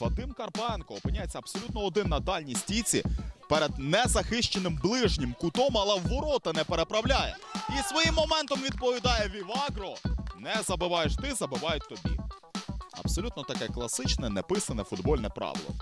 Вадим Карпенко опиняється абсолютно один на дальній стійці перед незахищеним ближнім кутом, але в ворота не переправляє. І своїм моментом відповідає Вівагро. Не забиваєш ти, забивають тобі. Абсолютно таке класичне, неписане футбольне правило.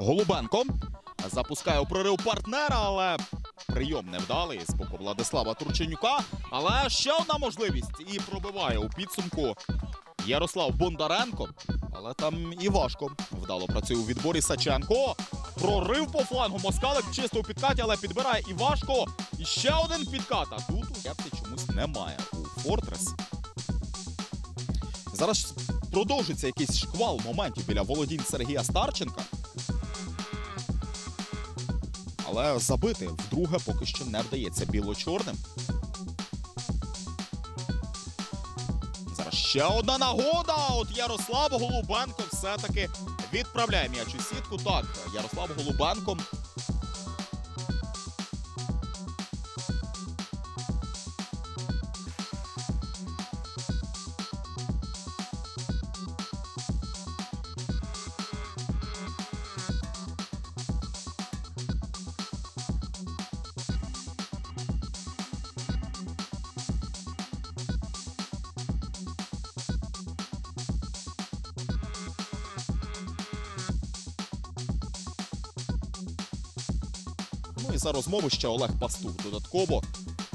Голубенко запускає у прорив партнера, але прийом невдалий з боку Владислава Турченюка. Але ще одна можливість і пробиває у підсумку Ярослав Бондаренко. Але там і важко. Вдало працює у відборі Саченко. Прорив по флангу. Москалик чисто у підкаті, але підбирає і важко. І ще один підкат. А тут у Кепці чомусь немає у Фортрес. Зараз продовжиться якийсь шквал моментів біля володінь Сергія Старченка. Але забити вдруге поки що не вдається біло-чорним. Зараз ще одна нагода. От Ярослав Голубенко все-таки відправляє м'яч у сітку. Так, Ярослав Голубенко. Ну і за розмову ще Олег Пастух додатково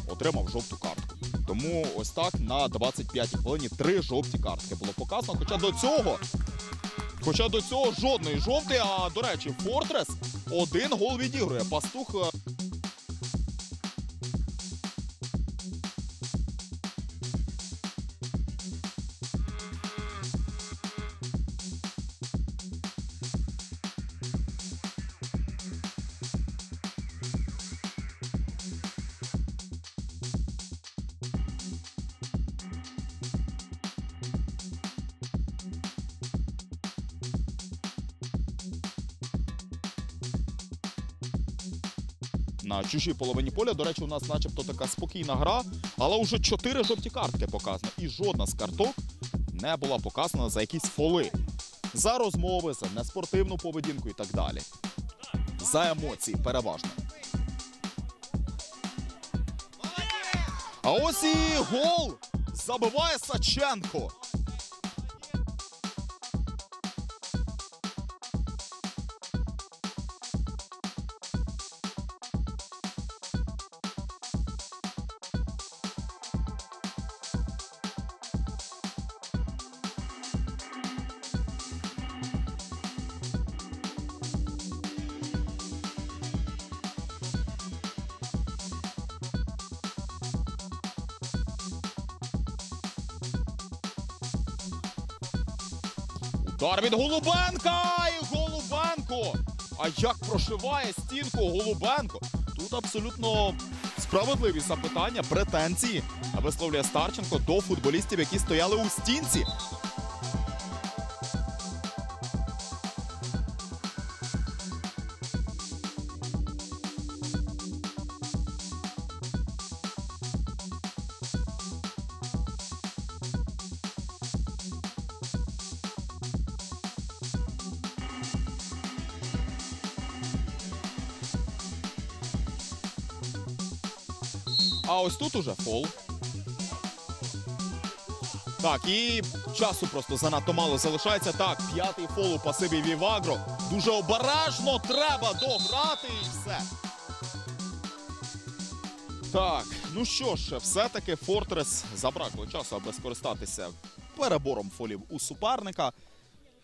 отримав жовту картку. Тому ось так на 25-й хвилині три жовті картки було показано. Хоча до цього, хоча до цього жодної жовтої, а до речі, Фортрес один гол відігрує. Пастух. На чужій половині поля. До речі, у нас начебто така спокійна гра, але вже чотири жовті картки показано. І жодна з карток не була показана за якісь фоли, за розмови, за неспортивну поведінку і так далі. За емоції переважно. А ось і гол забиває Саченко. Удар від Голубенка! І Голубенко! А як прошиває стінку Голубенко? Тут абсолютно справедливі запитання, претензії висловлює Старченко до футболістів, які стояли у стінці. А ось тут уже фол. Так, і часу просто занадто мало залишається. Так, п'ятий фол у пасиві Вівагро. Дуже обережно треба дограти і все. Так, ну що ж, все-таки Фортрес забракло часу, аби скористатися перебором фолів у суперника.